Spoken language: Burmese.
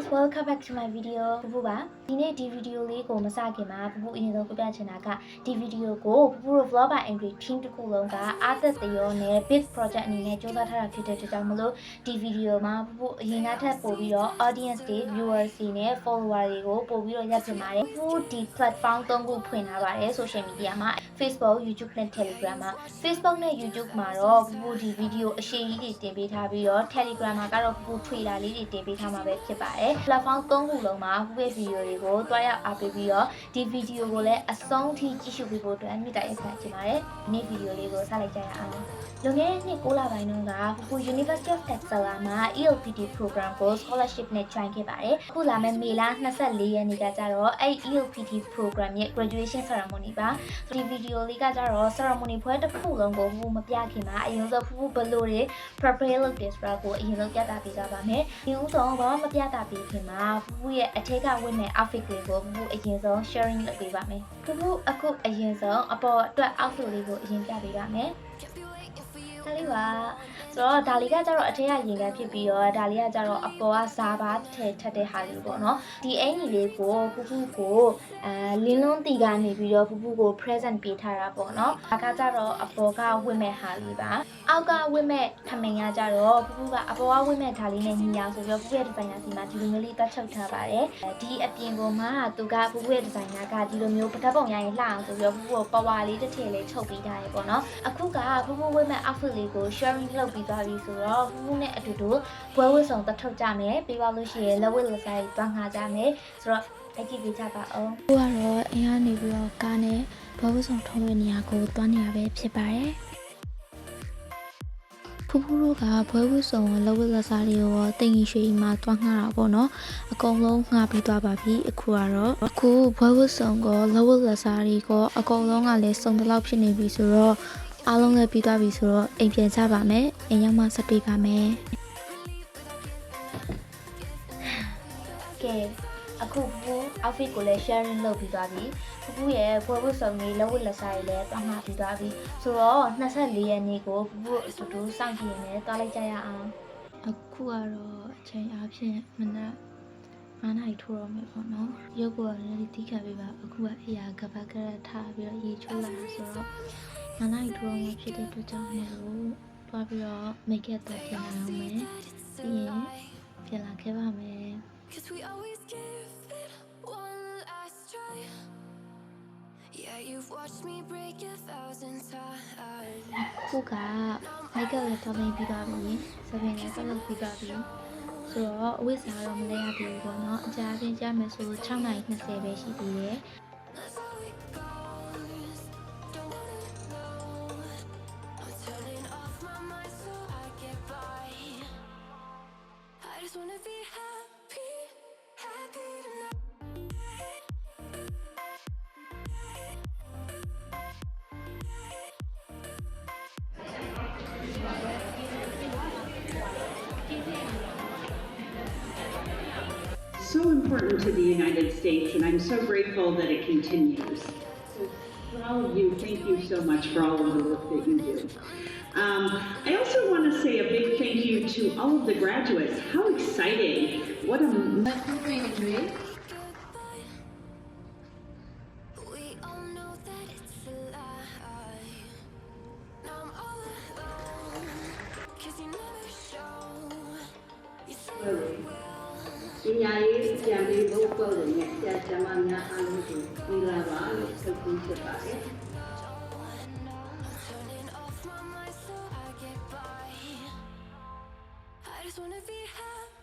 guys welcome back to my video ပပပါဒီနေ့ဒီဗီဒီယိုလေးကိုမစခင်မှာပပအရင်ဆုံးပြပြချင်တာကဒီဗီဒီယိုကိုပပတို့ vlog by angry team တစ်ခုလုံးကအာသက်တရောနဲ့ big project အနေနဲ့ကြိုးစားထားတာဖြစ်တဲ့အတွက်ကြောင့်မလို့ဒီဗီဒီယိုမှာပပအရင်ကထက်ပို့ပြီးတော့ audience တွေ viewers တွေနဲ့ follower တွေကိုပို့ပြီးတော့ရပ်ချင်ပါတယ်ပပဒီ platform သုံးခုဖွင့်ထားပါတယ် social media မှာ Facebook YouTube နဲ့ Telegram မှာ Facebook နဲ့ YouTube မှာတော့ပပဒီဗီဒီယိုအရှိကြီးတွေတင်ပေးထားပြီးတော့ Telegram မှာကတော့ပပထွေတာလေးတွေတင်ပေးထားမှာပဲဖြစ်ပါတယ်။ platform သုံးခုလုံးမှာပပရဲ့ဗီဒီယိုတွေကိုတွားရောက်အားပေးပြီးတော့ဒီဗီဒီယိုကိုလည်းအဆုံးထိကြည့်ရှုပေးဖို့အတွက်မြစ်တာရက်ခံချင်ပါတယ်။ဒီနေ့ဗီဒီယိုလေးကိုစလိုက်ကြရအောင်။လွန်ခဲ့တဲ့နှစ်6လပိုင်းတုန်းကပပ University of Texas မှာ ELPT program ကို scholarship နဲ့ join ခဲ့ပါတယ်။အခုလာမယ့်မေလ24ရက်နေ့ကကျတော့အဲ့ ELPT program ရဲ့ graduation ceremony ပါ။ဒီဗီဒီယိုလေးကကျတော့ ceremony ဖွဲတစ်ခုလုံးကိုဖူးမပြခင်မှာအရင်ဆုံးဖူးဘလို့တွေ prepare လုပ်တယ်ဆိုတာကိုအရင်ဆုံးပြသပေးကြပါမယ်။ဒီဥဆုံးဘာမှမပြသပေးခင်မှာဖူးရဲ့အထက်ကဝတ်မဲ့ outfit လေးကိုဖူးအရင်ဆုံး sharing လုပ်ပေးပါမယ်။ဖူးအခုအရင်ဆုံးအပေါ်အတွက် outfit လေးကိုအရင်ပြပေးပါမယ်။ ဒါလေးပါဆိုတော့ဒါလေးကကျတော့အထက်ကရင်ကန်ဖြစ်ပြီးတော့ဒါလေးကကျတော့အပေါ်ကစားပါထဲထက်တဲ့ဟာလေးပေါ့နော်ဒီအင်ကြီးလေးကိုဖူးဖူးကိုအဲလင်းလုံးတီကနေပြီးတော့ဖူးဖူးကို present ပေးထားတာပေါ့နော်ဒါကကျတော့အပေါ်ကဝတ်မဲ့ဟာလေးပါအောက်ကဝတ်မဲ့ထမင်ကကျတော့ဖူးဖူးကအပေါ်ကဝတ်မဲ့ဒါလေးနဲ့ညီအောင်ဆိုပြီးတော့ဖူးရဲ့ဒီဇိုင်နာစီမှာဒီလိုမျိုးလေးတွတ်ချုပ်ထားပါတယ်ဒီအပြင်ပေါ်မှာသူကဖူးဖူးရဲ့ဒီဇိုင်နာကဒီလိုမျိုးပထက်ပုံရရင်လှအောင်ဆိုပြီးတော့ဖူးဖူးကိုပဝါလေးတစ်ထည်လေးချုပ်ပေးထားရပေါ့နော်အခုကဖူးဖူးဝတ်မဲ့ outfit လေးကို sharing လုပ်ပြီးသွားပြီဆိုတော့ဖူးဖူးနဲ့အတူတူဘွဲဝတ်ဆောင်တတ်ထုတ်ကြမယ်ပြီးပါလို့ရှိရင်လက်ဝတ်လက်စားတွေတွန်းငှားကြမယ်ဆိုတော့အကြည့်ပေးကြပါအောင်ကိုကတော့အင်းကနေပြီးတော့ကားနဲ့ဘောဝဆောင်ထုံးတဲ့နေရာကိုသွားနေရပဲဖြစ်ပါတယ်ဖူဖူတို့ကဘွဲဝစ်ဆောင်လောဝစ်လက်စားတွေကိုရောတင်ကြီးရွှေကြီးမှာတွားငှားတာပေါ့နော်အကုန်လုံးငှားပြီးသွားပါပြီအခုကတော့အခုဘွဲဝစ်ဆောင်ကလောဝစ်လက်စားတွေက အကုန်လုံးကလည်းစုံတလောက်ဖြစ်နေပြီဆိုတော့ အားလုံးလည်းပြီးသွားပြီဆိုတော့အိမ်ပြန်ကြပါမယ်အိမ်ရောက်မှဆက်တွေ့ပါမယ်ကဲအခုဖူး outfit ကိုလည်း sharing လုပ်ပြီးသွားပြီဖူးရဲ့ဘွဲဝတ်ဆောင်လေးလက်ဝတ်လက်စားတွေလည်းတွန်းငှားပြီးသွားပြီဆိုတော့24ရက်နေ့ကိုဖူးအတူတူစောင့်ကြည့်နေတွားလိုက်ကြရအောင်အခုကတော့အချိန်အားဖြင့်မနက်9နာရီထိုးတော့မယ်ပေါ့နော်ရုပ်ကလည်းတီးခတ်ပေးပါအခုကအရာကပတ်ကရထားပြီးတော့ရေချိုးလာတာဆိုတော့ 9နာရီထိုးတော့မှဖြစ်တဲ့အတွက်ကြောင့်မလို့တွားပြီးတော့ make up တက်ပြန်အောင်မယ်ပြီးရင်ပြန်လာခဲ့ပါမယ် Cause we always give it one last try. Yeah, you've watched me break a thousand times. ခုက make up လည်းတော်နေပြီးသွားပြီစပင်လည်းဆက်လုပ်ပြီးသွားပြီဆိုတော့အဝတ်စားတော့မလဲရသေးဘူးပေါ့နော်အကြအချင်းကြမယ်ဆို6နာရီ20ပဲရှိသေးတယ် just wanna be happy, so important to the United States, and I'm so grateful that it continues. So for all of you, thank you so much for all of the work that you do. Um, I also want to say a big thank you to all of the graduates. How exciting! What a all just wanna be happy